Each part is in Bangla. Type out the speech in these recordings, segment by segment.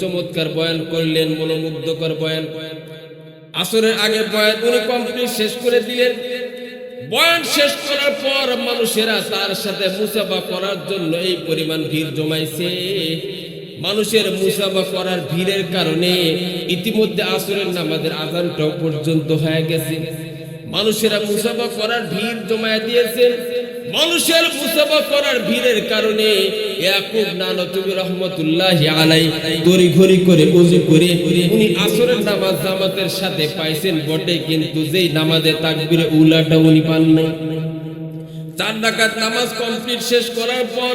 চমৎকার বয়ান করলেন, মনোমুগ্ধকর বয়ান। আসরের আগে বয়ান উনি কমপ্লিট শেষ করে দিলেন। বয়ান শেষ করার পর মানুষেরা তার সাথে মুসাফা করার জন্য এই পরিমাণ ভিড় জমাইছে। মানুষের মুসাফা করার ভিড়ের কারণে ইতিমধ্যে আসরের নামাজের আজানটাও পর্যন্ত হয়ে গেছে। মানুষেরা মুসাফা করার ভিড় জমায় দিয়েছে মানুষের মুসাফা করার ভিড়ের কারণে ইয়াকুব নানতুবি আলাই তড়ি ঘড়ি করে করে উনি আসরের নামাজ জামাতের সাথে পাইছেন বটে, কিন্তু যেই নামাজে তাকবীরে উলাটা উনি পান চার ডাকাত নামাজ কমপ্লিট শেষ করার পর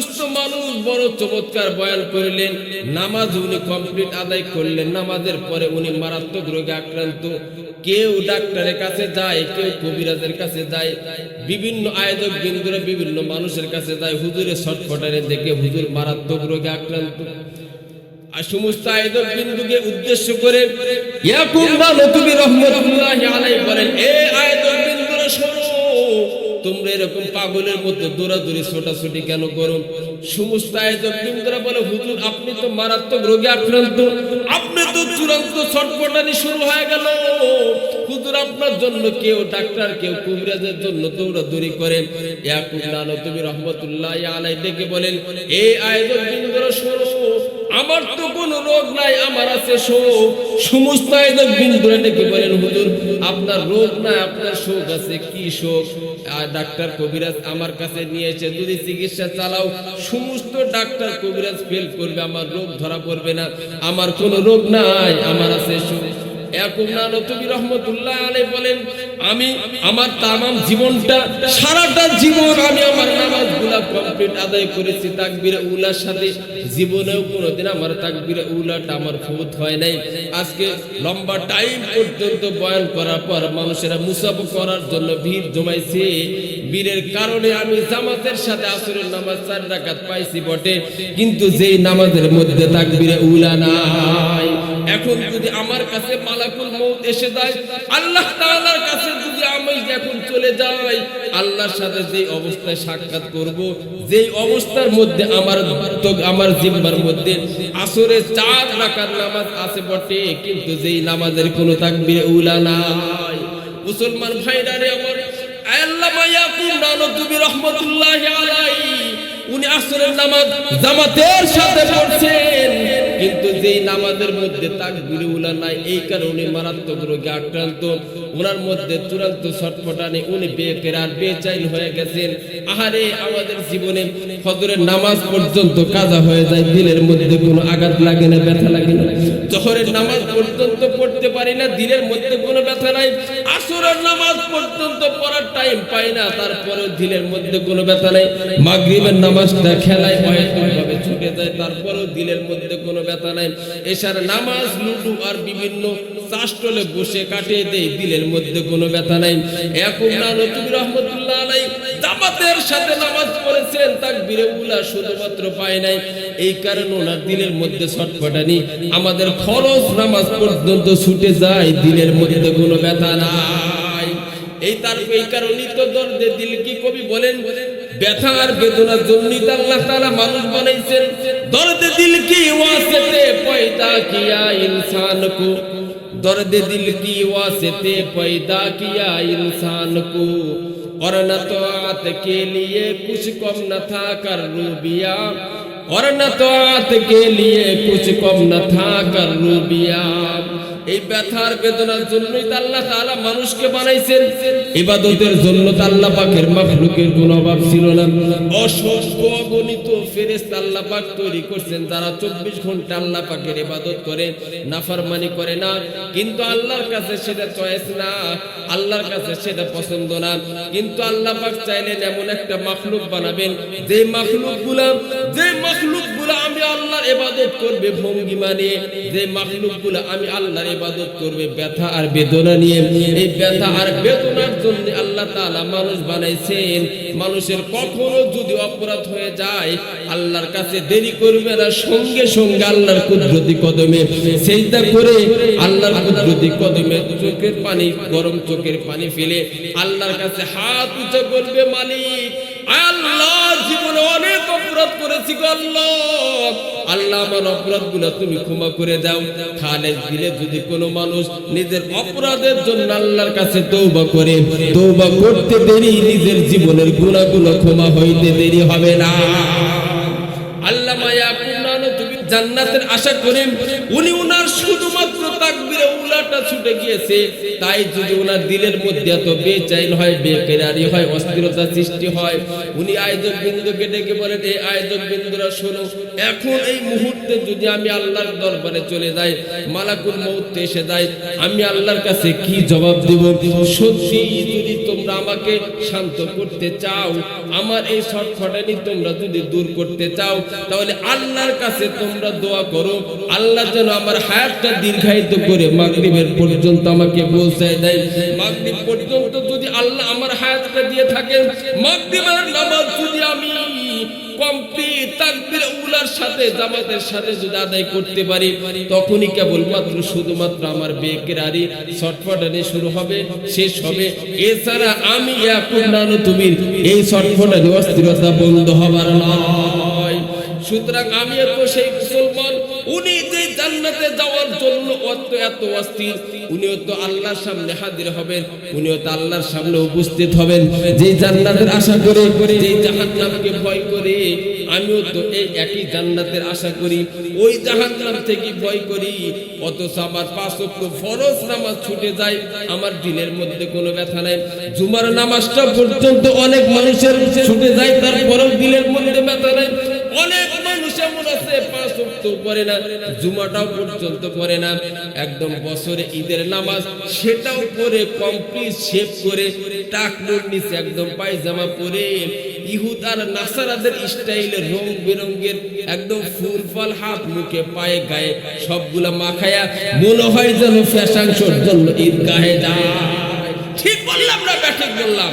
সুস্থ মানুষ, বড় চমৎকার বয়ান করলেন। নামাজ উনি কমপ্লিট আদায় করলেন। নামাজের পরে উনি মারাত্মক রোগে আক্রান্ত। কেউ ডাক্তারের কাছে যায়, কেউ কবিরাজের কাছে যায়। বিভিন্ন আয়োজক বিন্দুরা বিভিন্ন মানুষের কাছে যায়। হুজুরের ছটফটারে দেখে হুজুর মারাত্মক রোগে আক্রান্ত। সমস্ত আয়োজক বিন্দুকে উদ্দেশ্য করে তোমরা এরকম পাগলের মতো দৌড়াদৌড়ি, ছোটাছুটি কেন করো? সমস্ত আয়োজক বলে, হুজুর, আপনি তো মারাত্মক রোগে আক্রান্ত। আপনি তো চূড়ান্ত ছটপটানি শুরু হয়ে গেল। আপনার জন্য কেউ ডাক্তার, কেউ জন্য দৌড়াদৌড়ি করে। ইয়াকুব নানতুবি রহমতুল্লাহ আলাই ডেকে বলেন এই আয়োজক আমার তো কোনো রোগ নাই, আমার আছে শোক। সমস্ত আয়োজক বিন্দুরা ডেকে বলেন, হুজুর, আপনার রোগ নাই, আপনার শোক আছে, কি শোক? ডাক্তার কবিরাজ আমার কাছে নিয়েছে, যদি চিকিৎসা চালাও, সমস্ত ডাক্তার কবিরাজ ফেল করবে, আমার রোগ ধরা পড়বে না, আমার কোনো রোগ নাই, আমার আছে শোক। এরকম না নতুবি রহমতুল্লাহ আলাই বলেন আমি আমার তামাম জীবনটা, সারাটা জীবন আমি আমার নামাজগুলা কমপ্লিট আদায় করেছি, তাকবিরে উলার সাথে। জীবনেও কোনোদিন আমার তাকবিরে উলাটা আমার ফুত হয় নাই। আজকে লম্বা টাইম পর্যন্ত বয়ান করার পর মানুষেরা মুসাফ করার জন্য ভিড় জমাইছে। ভিড়ের কারণে আমি জামাতের সাথে আসরের নামাজ চার রাকাত পাইছি বটে। কিন্তু যেই নামাজের মধ্যে তাকবিরে উলা নাই এখন যদি আমার কাছে মালাকুল মৌত এসে যায়, আল্লাহ তাআলার কাছে যদি আমি এখন চলে যাই আল্লাহর সাথে যেই অবস্থায় সাক্ষাৎ করব, যেই অবস্থার মধ্যে আমার আমার জিম্মার মধ্যে আসরে চার রাকাত নামাজ আছে বটে, কিন্তু যেই নামাজের কোনো তাকবীরে উলা নাই। মুসলমান ভাইরা রে আমার, আল্লামা ইয়াকুব নানতুবি রহমাতুল্লাহি আলাইহি উনি আসরের নামাজ জামাতের সাথে পড়ছেন। কিন্তু যেই নামাজের মধ্যে তাকবীর উলা নাই, এই কারণে মারাত্মক রোগে আক্রান্ত। ওনার মধ্যে চূড়ান্ত ছটফটানি উনি বেকেরার বেচাইন হয়ে গেছেন। আহারে, আমাদের জীবনে ফজরের নামাজ পর্যন্ত কাজা হয়ে যায়, দিলের মধ্যে কোনো আঘাত লাগে না, ব্যথা লাগে না। জহরের নামাজ পর্যন্ত পড়তে পারি না, দিলের মধ্যে কোনো ব্যথা নাই। আসরের নামাজ পর্যন্ত পড়ার টাইম পাই না তারপরে দিলের মধ্যে কোনো ব্যথা নাই। মাগরিবের নামাজটা খেলায় ভাবে ছুটে যায়, তারপরেও দিলের মধ্যে কোনো ব্যথা নাই। এসার নামাজ, লুডু আর বিভিন্ন চাষটলে বসে কাটিয়ে দেয়, দিলের মধ্যে কোনো ব্যথা নাই। এখন না রহমতুল্লাহ আলাই জামাতের সাথে নামাজ পড়েছেন তাকবীরে উলা শুধুমাত্র পায় নাই এই কারণে ওনার দিলের মধ্যে ছটফটানি আমাদের ফরজ নামাজ পর্যন্ত ছুটে যায় দিলের মধ্যে কোনো ব্যথা নাই এই তার এই কারণেই তো দর্দে দিল কি কবি বলেন ব্যথা আর বেদনার জন্যই তো আল্লাহ তাআলা মানুষ বানাইছেন দর্দ দিল কি ওয়াসিতে পয়দা কিয়া ইনসান কো दर्द दिल की वास्ते पैदा किया इंसान को और न तो आत के लिए कुछ कम न था कर रूबिया। और न तो आत के लिए कुछ कम न था कर रूबिया। এই ব্যথার বেদনার জন্যই তো আল্লাহ তাআলা মানুষকে বানাইছেন। ইবাদতের জন্য তো আল্লাহ পাকের মাখলুকের কোনো অভাব ছিল না। অসংখ্য অগণিত ফেরেশতা আল্লাহ পাক তৈরি করছেন, যারা 24 ঘণ্টা আল্লাহ পাকের ইবাদত করে, নাফরমানি করে না। কিন্তু আল্লাহর কাছে সেটা চয়েস না, আল্লাহর কাছে সেটা পছন্দ না। কিন্তু আল্লাহ পাক চাইলেন এমন একটা মাখলুক বানাবেন যে মাখলুকগুলা যে মাখলুক আমি আল্লাহর ইবাদত করবে ভঙ্গিমা নিয়ে যে মাখলুকগুলো আমি আল্লাহর ইবাদত করবে, ব্যথা আর বেদনা নিয়ে। এই ব্যথা আর বেদনার জন্য আল্লাহ তাআলা মানুষ বানাইছেন। মানুষের কখনো যদি অপরাধ হয়ে যায়, আল্লাহর কাছে দেরি করবে না, সঙ্গে সঙ্গে আল্লাহর কুদরতি কদমে সেজদা করে আল্লাহর কুদরতি কদমে চোখের পানি, গরম চোখের পানি ফেলে আল্লাহর কাছে হাত উঁচু করবে মালিক। আল্লাহ জীবনে অনেক অপরাধ করেছি আল্লাহ। আল্লাহ আমার অপরাধগুলো তুমি ক্ষমা করে দাও। খালেদ দিলে যদি কোনো মানুষ নিজের অপরাধের জন্য আল্লাহর কাছে তৌবা করে তৌবা করতে দেরি, নিজের জীবনের গুণাগুলো ক্ষমা হইতে দেরি হবে না। আল্লাহ তুমি জান্নাতের আশা করেন, উনি উনার শুধুমাত্র তাকবীরে উলাটা ছুটে গিয়েছে। তাই যদি উনার দিলের মধ্যে এত বেচাইন হয় বেকেরারি হয়, অস্থিরতা সৃষ্টি হয়, উনি আয়োজক বিন্দুকে ডেকে বলেন এই আয়োজক বিন্দুরা, শোনো, এখন এই মুহূর্তে যদি আমি আল্লাহর দরবারে চলে যাই, মালাকুল মৌত এসে যায় আমি আল্লাহর কাছে কি জবাব দেব? সত্যি যদি তোমরা আমাকে শান্ত করতে চাও, আমার এই শটফটানি তোমরা যদি দূর করতে চাও, তাহলে আল্লাহর কাছে তোমরা দোয়া করো। আল্লাহ যেন আমার হায়াতটা দীর্ঘায়িত করে মাগরিবের পর্যন্ত আমাকে পৌঁছায় দেয়। মাগরিব পর্যন্ত যদি আল্লাহ আমার হায়াতটা দিয়ে থাকেন, মাগরিবের নামাজ যদি আমি উলার সাথে জামাতের সাথে করতে পারি, তখনই কেবলমাত্র শুধুমাত্র আমার শুরু হবে, শেষ হবে। এছাড়া আমি এখন তুমি এই শটফটানি অস্থিরতা বন্ধ হবার নয়। সুতরাং আমি তো সেই মুসলমান, উনি যে জান্নাতে যাওয়ার জন্য অত, এত অস্থির, উনিও তো আল্লাহর সামনে হাজির হবেন, উনিও তো আল্লাহর সামনে উপস্থিত হবেন। যে জান্নাতের আশা করে, যে জাহান্নামকে ভয় করে, আমিও তো এই একই জান্নাতের আশা করি। ওই জাহান্নাম থেকে ভয় করি, অথচ আমার পাঁচ ওয়াক্ত ফরজ নামাজ ছুটে যায়, আমার দিনের মধ্যে কোনো ব্যথা নাই। জুমার নামাজটা পর্যন্ত অনেক মানুষের ছুটে যায় তারপরেও দিলের মধ্যে ব্যথা নাই অনেক মানুষ এমন আছে পাঁচ ওয়াক্ত পড়ে না, জুমাটাও পর্যন্ত পড়ে না। একদম বছরে ঈদের নামাজ, সেটাও পরে কমপ্লিট শেভ করে টাকনুর নিচে একদম পায়জামা পরে, ইহুদ নাসারাদের স্টাইলে রং বেরঙ্গের একদম ফল হাত মুখে, পায়ে, গায়ে সবগুলা মাখায়া, মনে হয় যেন ফ্যাশন শোর জন্য ঈদ গায়ে যায়। ঠিক বললাম না, ব্যাঠিক বললাম?